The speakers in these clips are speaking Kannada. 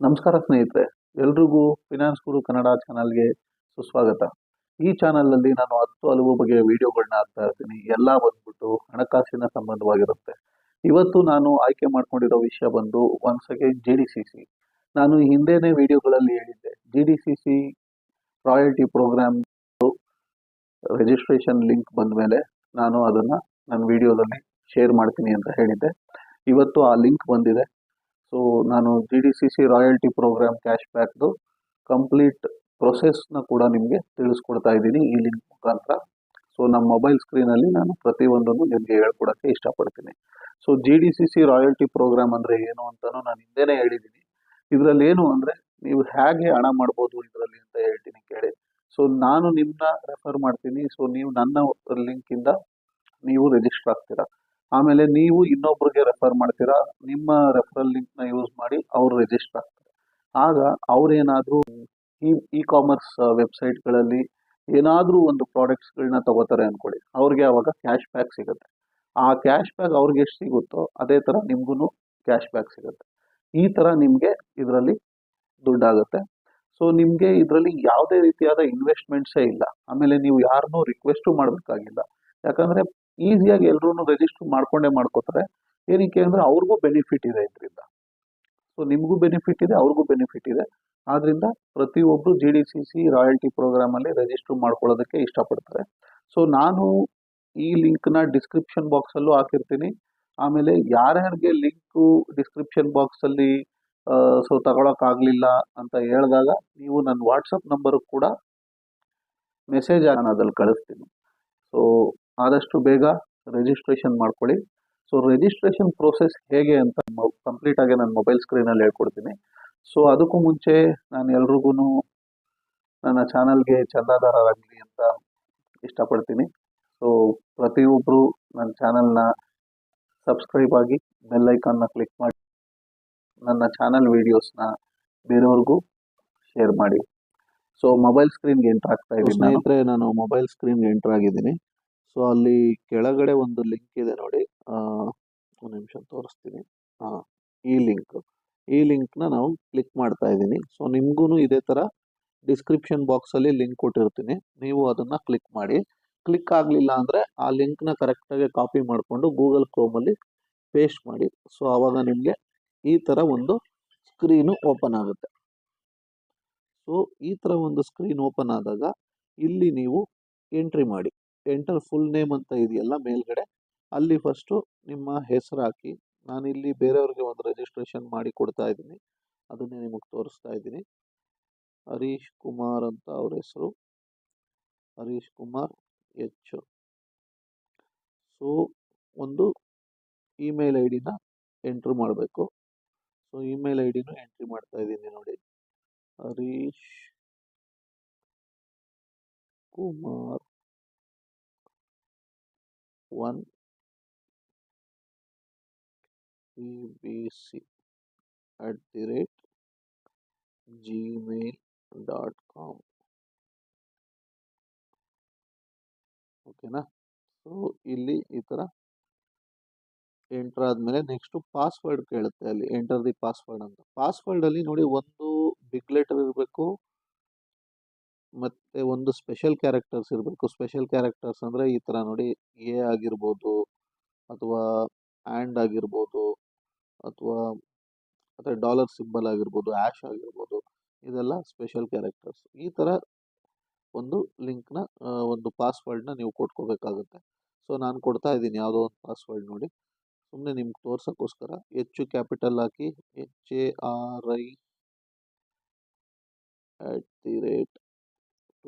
ನಮಸ್ಕಾರ ಸ್ನೇಹಿತರೆ, ಎಲ್ರಿಗೂ ಫಿನಾನ್ಸ್ ಗುರು ಕನ್ನಡ ಚಾನಲ್ಗೆ ಸುಸ್ವಾಗತ. ಈ ಚಾನಲ್ನಲ್ಲಿ ನಾನು ಹತ್ತು ಹಲವು ಬಗೆಯ ವಿಡಿಯೋಗಳನ್ನ ಹಾಕ್ತಾ ಇರ್ತೀನಿ. ಎಲ್ಲ ಬಂದ್ಬಿಟ್ಟು ಹಣಕಾಸಿನ ಸಂಬಂಧವಾಗಿರುತ್ತೆ. ಇವತ್ತು ನಾನು ಆಯ್ಕೆ ಮಾಡ್ಕೊಂಡಿರೋ ವಿಷಯ ಬಂದು once again G D C C ನಾನು ಹಿಂದೆನೇ ವಿಡಿಯೋಗಳಲ್ಲಿ ಹೇಳಿದ್ದೆ. G D C C royalty programme registration link ಬಂದ ಮೇಲೆ ನಾನು ಅದನ್ನು ನನ್ನ ವಿಡಿಯೋದಲ್ಲಿ ಶೇರ್ ಮಾಡ್ತೀನಿ ಅಂತ ಹೇಳಿದ್ದೆ. ಇವತ್ತು ಆ ಲಿಂಕ್ ಬಂದಿದೆ. ಸೊ ನಾನು G D C C royalty programme cash ಬ್ಯಾಕ್ದು complete ಪ್ರೊಸೆಸ್ನ ಕೂಡ ನಿಮಗೆ ತಿಳಿಸ್ಕೊಡ್ತಾ ಇದ್ದೀನಿ ಈ ಲಿಂಕ್ ಮುಖಾಂತರ. ಸೊ ನಮ್ಮ ಮೊಬೈಲ್ ಸ್ಕ್ರೀನಲ್ಲಿ ನಾನು ಪ್ರತಿಯೊಂದನ್ನು ನಿಮಗೆ ಹೇಳ್ಕೊಡೋಕ್ಕೆ ಇಷ್ಟಪಡ್ತೀನಿ. So G D C C royalty programme ಅಂದರೆ ಏನು ಅಂತಲೂ ನಾನು ಹಿಂದೆನೇ ಹೇಳಿದ್ದೀನಿ. ಇದರಲ್ಲಿ ಏನು ಅಂದರೆ ನೀವು ಹೇಗೆ ಹಣ ಮಾಡ್ಬೋದು ಇದರಲ್ಲಿ ಅಂತ ಹೇಳ್ತೀನಿ ಕೇಳಿ. ಸೊ ನಾನು ನಿಮ್ಮನ್ನ ರೆಫರ್ ಮಾಡ್ತೀನಿ. ಸೊ ನೀವು ನನ್ನ ಲಿಂಕಿಂದ ನೀವು ರಿಜಿಸ್ಟರ್ ಆಗ್ತೀರಾ. ಆಮೇಲೆ ನೀವು ಇನ್ನೊಬ್ರಿಗೆ ರೆಫರ್ ಮಾಡ್ತೀರಾ, ನಿಮ್ಮ ರೆಫರಲ್ ಲಿಂಕ್ನ ಯೂಸ್ ಮಾಡಿ ಅವ್ರು ರಿಜಿಸ್ಟರ್ ಆಗ್ತಾರೆ. ಆಗ ಅವ್ರೇನಾದರೂ ಈ ಇ ಕಾಮರ್ಸ್ ವೆಬ್ಸೈಟ್ಗಳಲ್ಲಿ ಏನಾದರೂ ಒಂದು ಪ್ರಾಡಕ್ಟ್ಸ್ಗಳನ್ನ ತಗೋತಾರೆ ಅಂದ್ಕೊಳ್ಳಿ ಅವ್ರಿಗೆ ಅವಾಗ ಕ್ಯಾಶ್ ಬ್ಯಾಕ್ ಸಿಗುತ್ತೆ. ಆ ಕ್ಯಾಶ್ ಬ್ಯಾಕ್ ಅವ್ರಿಗೆ ಎಷ್ಟು ಸಿಗುತ್ತೋ ಅದೇ ಥರ ನಿಮಗೂ ಕ್ಯಾಶ್ ಬ್ಯಾಕ್ ಸಿಗುತ್ತೆ. ಈ ಥರ ನಿಮಗೆ ಇದರಲ್ಲಿ ದುಡ್ಡಾಗುತ್ತೆ. ಸೊ ನಿಮಗೆ ಇದರಲ್ಲಿ ಯಾವುದೇ ರೀತಿಯಾದ ಇನ್ವೆಸ್ಟ್ಮೆಂಟ್ಸೇ ಇಲ್ಲ. ಆಮೇಲೆ ನೀವು ಯಾರನ್ನೂ ರಿಕ್ವೆಸ್ಟು ಮಾಡಬೇಕಾಗಿಲ್ಲ. ಯಾಕಂದರೆ ಈಸಿಯಾಗಿ ಎಲ್ಲರೂ ರಿಜಿಸ್ಟರ್ ಮಾಡ್ಕೊಂಡೇ ಮಾಡ್ಕೋತಾರೆ ಏನಕ್ಕೆ ಅಂದರೆ ಅವ್ರಿಗೂ ಬೆನಿಫಿಟ್ ಇದೆ ಇದರಿಂದ. ಸೊ ನಿಮಗೂ ಬೆನಿಫಿಟ್ ಇದೆ, ಅವ್ರಿಗೂ ಬೆನಿಫಿಟ್ ಇದೆ. ಆದ್ರಿಂದ ಪ್ರತಿಯೊಬ್ಬರು G D C C royalty ಪ್ರೋಗ್ರಾಮಲ್ಲಿ register ಮಾಡ್ಕೊಳ್ಳೋದಕ್ಕೆ ಇಷ್ಟಪಡ್ತಾರೆ. ಸೊ ನಾನು ಈ ಲಿಂಕ್ನ ಡಿಸ್ಕ್ರಿಪ್ಷನ್ ಬಾಕ್ಸಲ್ಲೂ ಹಾಕಿರ್ತೀನಿ. ಆಮೇಲೆ ಯಾರ್ಯಾರಿಗೆ ಲಿಂಕು ಡಿಸ್ಕ್ರಿಪ್ಷನ್ ಬಾಕ್ಸಲ್ಲಿ ಸೊ ತಗೊಳಕ್ಕಾಗಲಿಲ್ಲ ಅಂತ ಹೇಳಿದಾಗ ನೀವು ನನ್ನ ವಾಟ್ಸಪ್ ನಂಬರ್ ಕೂಡ ಮೆಸೇಜ್ ನಾನು ಅದ್ರಲ್ಲಿ ಕಳಿಸ್ತೀನಿ. ಸೊ ಆದಷ್ಟು ಬೇಗ ರಿಜಿಸ್ಟ್ರೇಷನ್ ಮಾಡ್ಕೊಳ್ಳಿ. ಸೊ ರಿಜಿಸ್ಟ್ರೇಷನ್ ಪ್ರೋಸೆಸ್ ಹೇಗೆ ಅಂತ ಕಂಪ್ಲೀಟ್ ಆಗಿ ನಾನು ಮೊಬೈಲ್ ಸ್ಕ್ರೀನಲ್ಲಿ ಹೇಳ್ಕೊಡ್ತೀನಿ. ಸೊ ಅದಕ್ಕೂ ಮುಂಚೆ ನಾನು ಎಲ್ರಿಗೂ ನನ್ನ ಚಾನಲ್ಗೆ ಚಂದಾದಾರರಾಗಲಿ ಅಂತ ಇಷ್ಟಪಡ್ತೀನಿ. ಸೊ ಪ್ರತಿಯೊಬ್ಬರು ನನ್ನ ಚಾನಲ್ನ ಸಬ್ಸ್ಕ್ರೈಬ್ ಆಗಿ ಬೆಲ್ನ ಕ್ಲಿಕ್ ಮಾಡಿ, ನನ್ನ ಚಾನಲ್ ವೀಡಿಯೋಸ್ನ ಬೇರೆಯವ್ರಿಗೂ ಶೇರ್ ಮಾಡಿ. ಸೊ ಮೊಬೈಲ್ ಸ್ಕ್ರೀನ್ಗೆ ಎಂಟ್ರ್ ಆಗ್ತಾ ಇದ್ದೀನಿ ಸ್ನೇಹಿತರೆ, ನಾನು ಮೊಬೈಲ್ ಸ್ಕ್ರೀನ್ಗೆ ಎಂಟ್ರ್ ಆಗಿದ್ದೀನಿ. ಸೊ ಅಲ್ಲಿ ಕೆಳಗಡೆ ಒಂದು ಲಿಂಕ್ ಇದೆ ನೋಡಿ. ಒಂದು ನಿಮಿಷ ತೋರಿಸ್ತೀನಿ. ಹಾಂ ಈ ಲಿಂಕ್ ಈ ಲಿಂಕ್ನ ನಾವು ಕ್ಲಿಕ್ ಮಾಡ್ತಾ ಇದ್ದೀನಿ. ಸೊ ನಿಮಗೂ ಇದೇ ಥರ ಡಿಸ್ಕ್ರಿಪ್ಷನ್ ಬಾಕ್ಸಲ್ಲಿ ಲಿಂಕ್ ಕೊಟ್ಟಿರ್ತೀನಿ. ನೀವು ಅದನ್ನು ಕ್ಲಿಕ್ ಮಾಡಿ. ಕ್ಲಿಕ್ ಆಗಲಿಲ್ಲ ಅಂದರೆ ಆ ಲಿಂಕ್ನ ಕರೆಕ್ಟಾಗಿ ಕಾಪಿ ಮಾಡಿಕೊಂಡು ಗೂಗಲ್ ಕ್ರೋಮಲ್ಲಿ ಪೇಸ್ಟ್ ಮಾಡಿ. ಸೊ ಆವಾಗ ನಿಮಗೆ ಈ ಥರ ಒಂದು ಸ್ಕ್ರೀನು ಓಪನ್ ಆಗುತ್ತೆ. ಸೊ ಈ ಥರ ಒಂದು ಸ್ಕ್ರೀನ್ ಓಪನ್ ಆದಾಗ ಇಲ್ಲಿ ನೀವು ಎಂಟ್ರಿ ಮಾಡಿ. ಎಂಟರ್ ಫುಲ್ ನೇಮ್ ಅಂತ ಇದೆಯಲ್ಲ ಮೇಲ್ಗಡೆ, ಅಲ್ಲಿ ಫಸ್ಟು ನಿಮ್ಮ ಹೆಸರು ಹಾಕಿ, ನಾನಿಲ್ಲಿ ಬೇರೆಯವ್ರಿಗೆ ಒಂದು ರಿಜಿಸ್ಟ್ರೇಷನ್ ಮಾಡಿ ಕೊಡ್ತಾ ಇದ್ದೀನಿ. ಅದನ್ನೇ ನಿಮಗೆ ತೋರಿಸ್ತಾ ಇದ್ದೀನಿ. ಹರೀಶ್ ಕುಮಾರ್ ಅಂತ ಅವ್ರ ಹೆಸರು. ಹರೀಶ್ ಕುಮಾರ್ ಎಚ್ ಸೊ ಒಂದು ಇಮೇಲ್ ಐ ಡಿನ ಎಂಟ್ರ್ ಮಾಡಬೇಕು. ಸೊ ಇಮೇಲ್ ಐ ಡಿನೂ ಎಂಟ್ರಿ ಮಾಡ್ತಾ ಇದ್ದೀನಿ ನೋಡಿ. Harish Kumar. One E B C at the rate Gmail dot com ಓಕೆನಾ ಸೊ ಇಲ್ಲಿ ಈ ಥರ ಎಂಟರ್ ಆದಮೇಲೆ ನೆಕ್ಸ್ಟು ಪಾಸ್ವರ್ಡ್ ಕೇಳುತ್ತೆ ಅಲ್ಲಿ. ಎಂಟರ್ ದಿ ಪಾಸ್ವರ್ಡ್ ಅಂತ. ಪಾಸ್ವರ್ಡಲ್ಲಿ ನೋಡಿ ಒಂದು ಬಿಗ್ ಲೆಟರ್ ಇರಬೇಕು ಮತ್ತು ಒಂದು ಸ್ಪೆಷಲ್ ಕ್ಯಾರೆಕ್ಟರ್ಸ್ ಇರಬೇಕು. ಸ್ಪೆಷಲ್ ಕ್ಯಾರೆಕ್ಟರ್ಸ್ ಅಂದರೆ ಈ ಥರ ನೋಡಿ ಎ ಆಗಿರ್ಬೋದು ಅಥವಾ ಆ್ಯಂಡ್ ಆಗಿರ್ಬೋದು ಅಥವಾ ಅಥವಾ ಡಾಲರ್ ಸಿಂಬಲ್ ಆಗಿರ್ಬೋದು ಆ್ಯಶ್ ಆಗಿರ್ಬೋದು, ಇದೆಲ್ಲ ಸ್ಪೆಷಲ್ ಕ್ಯಾರೆಕ್ಟರ್ಸ್ ಈ ಥರ ಒಂದು ಲಿಂಕ್ನ ಒಂದು ಪಾಸ್ವರ್ಡ್ನ ನೀವು ಕೊಟ್ಕೋಬೇಕಾಗುತ್ತೆ. ಸೊ ನಾನು ಕೊಡ್ತಾ ಇದ್ದೀನಿ ಯಾವುದೋ ಒಂದು ಪಾಸ್ವರ್ಡ್ ನೋಡಿ. ಸುಮ್ಮನೆ ನಿಮ್ಗೆ ತೋರ್ಸೋಕ್ಕೋಸ್ಕರ ಹೆಚ್ಚು capital hockey H A R I at the rate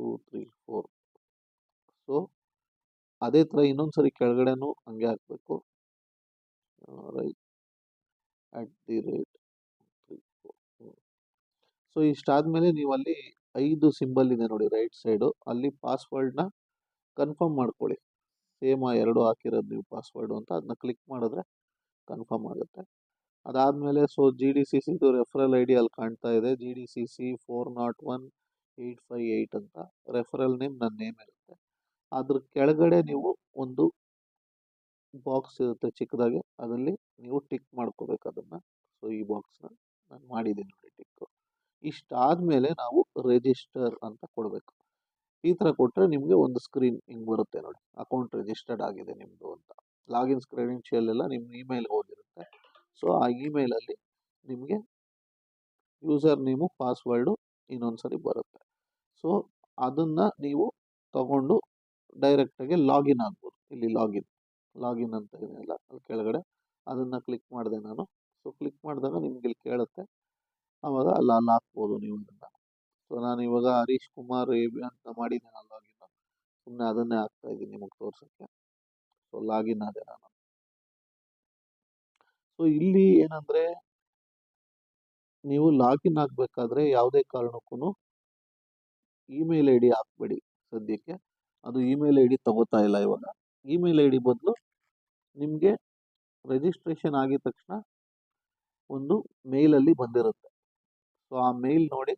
two, three, four. So, ಅದೇ ಥರ ಇನ್ನೊಂದು ಸರಿ ಕೆಳಗಡೆನೂ ಹಂಗೆ ಹಾಕಬೇಕು. Right at the rate so, ಇಷ್ಟಾದಮೇಲೆ ನೀವು ಅಲ್ಲಿ ಐದು ಸಿಂಬಲ್ ಇದೆ ನೋಡಿ ರೈಟ್ ಸೈಡು. ಅಲ್ಲಿ ಪಾಸ್ವರ್ಡ್ನ ಕನ್ಫರ್ಮ್ ಮಾಡ್ಕೊಳ್ಳಿ. ಸೇಮ್ ಆ ಎರಡು ಹಾಕಿರೋದು ನೀವು ಪಾಸ್ವರ್ಡು ಅಂತ ಅದನ್ನ ಕ್ಲಿಕ್ ಮಾಡಿದ್ರೆ ಕನ್ಫರ್ಮ್ ಆಗುತ್ತೆ. ಅದಾದಮೇಲೆ ಸೊ ಜಿ ಡಿ ಸಿ ಸಿದು ರೆಫರಲ್ ಐ ಡಿ ಅಲ್ಲಿ ಕಾಣ್ತಾ ಇದೆ. G D C C four not one eight five eight ಅಂತ ರೆಫರಲ್ ನೇಮ್ ನನ್ನ ನೇಮ್ ಇರುತ್ತೆ. ಅದ್ರ ಕೆಳಗಡೆ ನೀವು ಒಂದು ಬಾಕ್ಸ್ ಇರುತ್ತೆ ಚಿಕ್ಕದಾಗಿ, ಅದರಲ್ಲಿ ನೀವು ಟಿಕ್ ಮಾಡ್ಕೋಬೇಕು ಅದನ್ನು. ಸೊ ಈ ಬಾಕ್ಸ್ನ ನಾನು ಮಾಡಿದ್ದೀನಿ ನೋಡಿ ಟಿಕ್ಕು ಇಷ್ಟಾದಮೇಲೆ ನಾವು ರಿಜಿಸ್ಟರ್ ಅಂತ ಕೊಡಬೇಕು. ಈ ಥರ ಕೊಟ್ಟರೆ ನಿಮಗೆ ಒಂದು ಸ್ಕ್ರೀನ್ ಹಿಂಗೆ ಬರುತ್ತೆ ನೋಡಿ. ಅಕೌಂಟ್ ರಿಜಿಸ್ಟರ್ಡ್ ಆಗಿದೆ ನಿಮ್ಮದು ಅಂತ. ಲಾಗಿನ್ ಕ್ರೆಡೆನ್ಷಿಯಲ್ ಎಲ್ಲ ನಿಮ್ಮ ಇಮೇಲ್ಗೆ ಹೋಗಿರುತ್ತೆ. ಸೊ ಆ ಇಮೇಲಲ್ಲಿ ನಿಮಗೆ ಯೂಸರ್ ನೇಮು ಪಾಸ್ವರ್ಡು ಇನ್ನೊಂದು ಸರಿ ಬರುತ್ತೆ. ಸೊ ಅದನ್ನು ನೀವು ತಗೊಂಡು ಡೈರೆಕ್ಟಾಗಿ ಲಾಗಿನ್ ಆಗ್ಬೋದು. ಇಲ್ಲಿ ಲಾಗಿನ್ ಲಾಗಿನ್ ಅಂತ ಇದೆಯಲ್ಲ ಅಲ್ಲಿ ಕೆಳಗಡೆ. ಅದನ್ನು ಕ್ಲಿಕ್ ಮಾಡಿದೆ ನಾನು. ಸೊ ಕ್ಲಿಕ್ ಮಾಡಿದಾಗ ನಿಮ್ಗೆ ಇಲ್ಲಿ ಕೇಳುತ್ತೆ. ಆವಾಗ ಅಲ್ಲಿ ಅಲ್ಲಿ ಹಾಕ್ಬೋದು ನೀವು ಅದನ್ನು ಸೊ ನಾನು ಇವಾಗ ಹರೀಶ್ ಕುಮಾರ್ ಎ ಬಿ ಅಂತ ಮಾಡಿದ್ದೇನೆ ಲಾಗಿನ್ ಸುಮ್ಮನೆ ಅದನ್ನೇ ಹಾಕ್ತಾ ಇದ್ದೀನಿ ನಿಮಗೆ ತೋರ್ಸೋಕ್ಕೆ. ಸೊ ಲಾಗಿನ್ ಆದೆ ನಾನು. ಸೊ ಇಲ್ಲಿ ಏನಂದರೆ, ನೀವು ಲಾಗಿನ್ ಆಗಬೇಕಾದ್ರೆ ಯಾವುದೇ ಕಾರಣಕ್ಕೂ ಇಮೇಲ್ ಐ ಡಿ ಹಾಕ್ಬೇಡಿ ಸದ್ಯಕ್ಕೆ. ಅದು ಇಮೇಲ್ ಐ ಡಿ ತಗೋತಾ ಇಲ್ಲ ಇವಾಗ. ಇಮೇಲ್ ಐ ಡಿ ಬದಲು ನಿಮಗೆ ರಿಜಿಸ್ಟ್ರೇಷನ್ ಆಗಿದ ತಕ್ಷಣ ಒಂದು ಮೇಲಲ್ಲಿ ಬಂದಿರುತ್ತೆ. ಸೊ ಆ ಮೇಲ್ ನೋಡಿ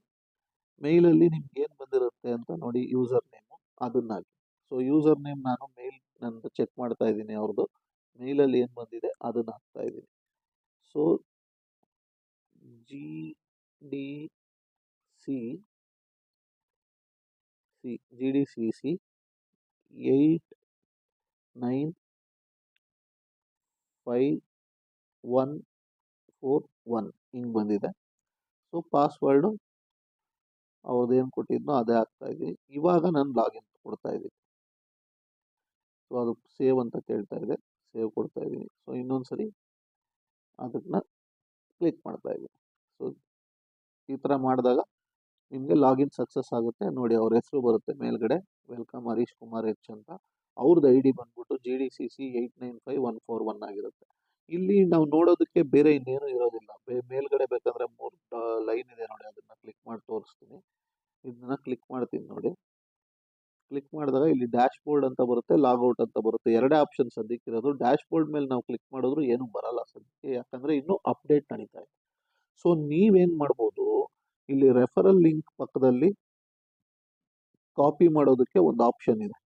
ಮೇಲಲ್ಲಿ ನಿಮ್ಗೆ ಏನು ಬಂದಿರುತ್ತೆ ಅಂತ ನೋಡಿ ಯೂಸರ್ ನೇಮು ಅದನ್ನಾಗಿ. ಸೊ ಯೂಸರ್ ನೇಮ್ ನಾನು ಮೇಲ್ ನಂದು ಚೆಕ್ ಮಾಡ್ತಾ ಇದ್ದೀನಿ ಅವ್ರದ್ದು ಮೇಲಲ್ಲಿ ಏನು ಬಂದಿದೆ ಅದನ್ನ ಹಾಕ್ತಾ ಇದ್ದೀನಿ. So G D C C G D C C eight nine five one four one ಹಿಂಗೆ ಬಂದಿದೆ. ಸೊ ಪಾಸ್ವರ್ಡು ಅವ್ರದ್ದೇನು ಕೊಟ್ಟಿದ್ನೋ ಅದೇ ಆಗ್ತಾಯಿದೆ ಇವಾಗ ನಾನು ಲಾಗಿನ್ ಕೊಡ್ತಾ ಇದ್ದೀನಿ. ಸೊ ಅದು ಸೇವ್ ಅಂತ ಕೇಳ್ತಾ ಇದೆ. ಸೇವ್ ಕೊಡ್ತಾ ಇದ್ದೀನಿ. ಸೊ ಇನ್ನೊಂದು ಸರಿ ಅದನ್ನ ಕ್ಲಿಕ್ ಮಾಡ್ತಾ ಇದ್ದೀನಿ. ಸೊ ಈ ಥರ ಮಾಡಿದಾಗ ನಿಮಗೆ ಲಾಗಿನ್ ಸಕ್ಸಸ್ ಆಗುತ್ತೆ. ನೋಡಿ ಅವ್ರ ಹೆಸರು ಬರುತ್ತೆ ಮೇಲ್ಗಡೆ. ವೆಲ್ಕಮ್ ಹರೀಶ್ ಕುಮಾರ್ ಎಚ್ ಅಂತ. ಅವ್ರದ್ದು ಐ ಡಿ ಬಂದ್ಬಿಟ್ಟು G D C C eight nine five one four one ಆಗಿರುತ್ತೆ. ಇಲ್ಲಿ ನಾವು ನೋಡೋದಕ್ಕೆ ಬೇರೆ ಇನ್ನೇನು ಇರೋದಿಲ್ಲ. ಮೇಲ್ಗಡೆ ಬೇಕಂದ್ರೆ ಮೂರು ಲೈನ್ ಇದೆ ನೋಡಿ. ಅದನ್ನ ಕ್ಲಿಕ್ ಮಾಡಿ ತೋರಿಸ್ತೀನಿ. ಇದನ್ನ ಕ್ಲಿಕ್ ಮಾಡ್ತೀನಿ ನೋಡಿ. ಕ್ಲಿಕ್ ಮಾಡಿದಾಗ ಇಲ್ಲಿ ಡ್ಯಾಶ್ ಬೋರ್ಡ್ ಅಂತ ಬರುತ್ತೆ ಲಾಗೌಟ್ ಅಂತ ಬರುತ್ತೆ. ಎರಡೇ ಆಪ್ಷನ್ ಸದ್ಯಕ್ಕೆ ಇರೋದು. ಡ್ಯಾಶ್ ಬೋರ್ಡ್ ಮೇಲೆ ನಾವು ಕ್ಲಿಕ್ ಮಾಡಿದ್ರು ಏನು ಬರಲ್ಲ ಸದ್ಯಕ್ಕೆ. ಯಾಕಂದ್ರೆ ಇನ್ನೂ ಅಪ್ಡೇಟ್ ನಡೀತಾ ಇದೆ. ಸೊ, ನೀವೇನು ಮಾಡ್ಬೋದು ಇಲ್ಲಿ ರೆಫರಲ್ ಲಿಂಕ್ ಪಕ್ಕದಲ್ಲಿ ಕಾಪಿ ಮಾಡೋದಕ್ಕೆ ಒಂದು ಆಪ್ಷನ್ ಇದೆ.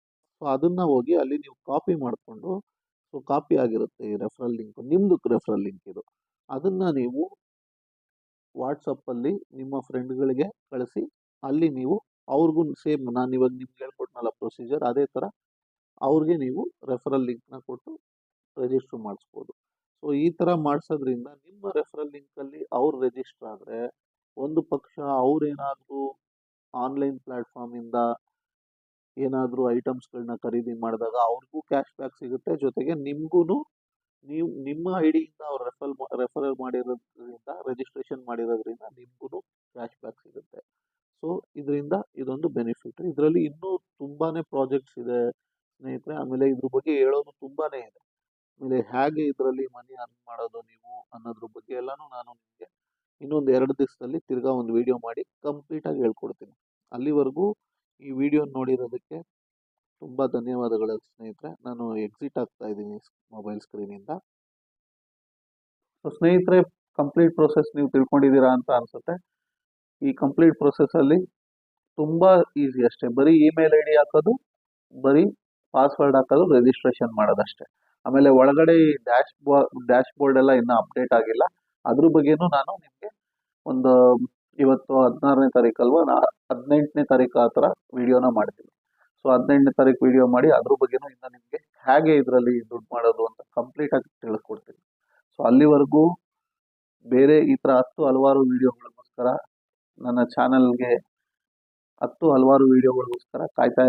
ಸೊ ಅದನ್ನು ಹೋಗಿ ಅಲ್ಲಿ ನೀವು ಕಾಪಿ ಮಾಡಿಕೊಂಡು ಸೊ ಕಾಪಿ ಆಗಿರುತ್ತೆ ಈ ರೆಫರಲ್ ಲಿಂಕ್ ನಿಮ್ಮದು ರೆಫರಲ್ ಲಿಂಕ್ ಇದು. ಅದನ್ನು ನೀವು ವಾಟ್ಸಪ್ಪಲ್ಲಿ ನಿಮ್ಮ ಫ್ರೆಂಡ್ಗಳಿಗೆ ಕಳಿಸಿ, ಅಲ್ಲಿ ನೀವು ಅವ್ರಿಗೂ ಸೇಮ್ ನಾನು ಇವಾಗ ನಿಮ್ಗೆ ಹೇಳ್ಕೊಟ್ನಲ್ಲ ಪ್ರೊಸೀಜರ್ ಅದೇ ಥರ ಅವ್ರಿಗೆ ನೀವು ರೆಫರಲ್ ಲಿಂಕ್ನ ಕೊಟ್ಟು ರಿಜಿಸ್ಟರ್ ಮಾಡಿಸ್ಬೋದು. ಸೊ ಈ ಥರ ಮಾಡಿಸೋದ್ರಿಂದ ನಿಮ್ಮ ರೆಫರಲ್ ಲಿಂಕಲ್ಲಿ ಅವ್ರು ರಿಜಿಸ್ಟರ್ ಆದರೆ ಒಂದು ಪಕ್ಷ ಅವ್ರೇನಾದರೂ ಆನ್ಲೈನ್ ಪ್ಲ್ಯಾಟ್ಫಾರ್ಮಿಂದ ಏನಾದರೂ ಐಟಮ್ಸ್ಗಳನ್ನ ಖರೀದಿ ಮಾಡಿದಾಗ ಅವ್ರಿಗೂ ಕ್ಯಾಶ್ ಬ್ಯಾಕ್ ಸಿಗುತ್ತೆ. ಜೊತೆಗೆ ನಿಮಗೂ ನೀವು ನಿಮ್ಮ ಐ ಡಿಯಿಂದ ಅವ್ರು ರೆಫರ್ ರೆಫರಲ್ ಮಾಡಿರೋದ್ರಿಂದ ರಿಜಿಸ್ಟ್ರೇಷನ್ ಮಾಡಿರೋದ್ರಿಂದ ನಿಮಗೂ ಕ್ಯಾಶ್ ಬ್ಯಾಕ್ ಸಿಗುತ್ತೆ. ಸೊ ಇದರಿಂದ ಇದೊಂದು ಬೆನಿಫಿಟ್ ಇದರಲ್ಲಿ ಇನ್ನೂ ತುಂಬಾ ಪ್ರಾಜೆಕ್ಟ್ಸ್ ಇದೆ ಸ್ನೇಹಿತರೆ. ಆಮೇಲೆ ಇದ್ರ ಬಗ್ಗೆ ಹೇಳೋದು ತುಂಬಾ ಇದೆ. ಆಮೇಲೆ ಹೇಗೆ ಇದರಲ್ಲಿ ಮನಿ ಅರ್ನ್ ಮಾಡೋದು ನೀವು ಅನ್ನೋದ್ರ ಬಗ್ಗೆ ಎಲ್ಲನೂ ನಾನು ಇನ್ನೊಂದು ಎರಡು ದಿವಸದಲ್ಲಿ ತಿರ್ಗಾ ಒಂದು ವಿಡಿಯೋ ಮಾಡಿ ಕಂಪ್ಲೀಟಾಗಿ ಹೇಳ್ಕೊಡ್ತೀನಿ. ಅಲ್ಲಿವರೆಗೂ ಈ ವಿಡಿಯೋ ನೋಡಿರೋದಕ್ಕೆ ತುಂಬ ಧನ್ಯವಾದಗಳು ಸ್ನೇಹಿತರೆ. ನಾನು ಎಕ್ಸಿಟ್ ಆಗ್ತಾ ಇದ್ದೀನಿ ಮೊಬೈಲ್ ಸ್ಕ್ರೀನಿಂದ ಸೊ ಸ್ನೇಹಿತರೆ ಕಂಪ್ಲೀಟ್ ಪ್ರೊಸೆಸ್ ನೀವು ತಿಳ್ಕೊಂಡಿದ್ದೀರಾ ಅಂತ ಅನ್ಸುತ್ತೆ. ಈ ಕಂಪ್ಲೀಟ್ ಪ್ರೊಸೆಸ್ಸಲ್ಲಿ ತುಂಬ ಈಸಿ ಅಷ್ಟೇ. ಬರೀ ಇಮೇಲ್ ಐ ಡಿ ಹಾಕೋದು, ಬರೀ ಪಾಸ್ವರ್ಡ್ ಹಾಕೋದು ರಿಜಿಸ್ಟ್ರೇಷನ್ ಮಾಡೋದಷ್ಟೇ. ಆಮೇಲೆ ಒಳಗಡೆ ಈ ಡ್ಯಾಶ್ ಬೋ ಡ್ಯಾಶ್ ಬೋರ್ಡ್ ಎಲ್ಲ ಇನ್ನೂ ಅಪ್ಡೇಟ್ ಆಗಿಲ್ಲ. ಅದ್ರ ಬಗ್ಗೆನೂ ನಾನು ನಿಮಗೆ ಒಂದು ಇವತ್ತು ಹದಿನಾರನೇ ತಾರೀಕು ಅಲ್ವಾ, ನಾ ಹದಿನೆಂಟನೇ ತಾರೀಕು ಆ ಥರ ವಿಡಿಯೋನ ಮಾಡ್ತೀನಿ. ಸೊ ಹದಿನೆಂಟನೇ ತಾರೀಕು ವಿಡಿಯೋ ಮಾಡಿ ಅದ್ರ ಬಗ್ಗೆನೂ ಇನ್ನು ನಿಮಗೆ ಹೇಗೆ ಇದರಲ್ಲಿ ದುಡ್ಡು ಮಾಡೋದು ಅಂತ ಕಂಪ್ಲೀಟಾಗಿ ತಿಳಿಸ್ಕೊಡ್ತೀನಿ ಸೊ ಅಲ್ಲಿವರೆಗೂ ಬೇರೆ ಈ ಥರ ಹತ್ತು ಹಲವಾರು ವಿಡಿಯೋಗಳಿಗೋಸ್ಕರ ನನ್ನ ಚಾನಲ್ಗೆ ಹತ್ತು ಹಲವಾರು ವಿಡಿಯೋಗಳಿಗೋಸ್ಕರ ಕಾಯ್ತಾ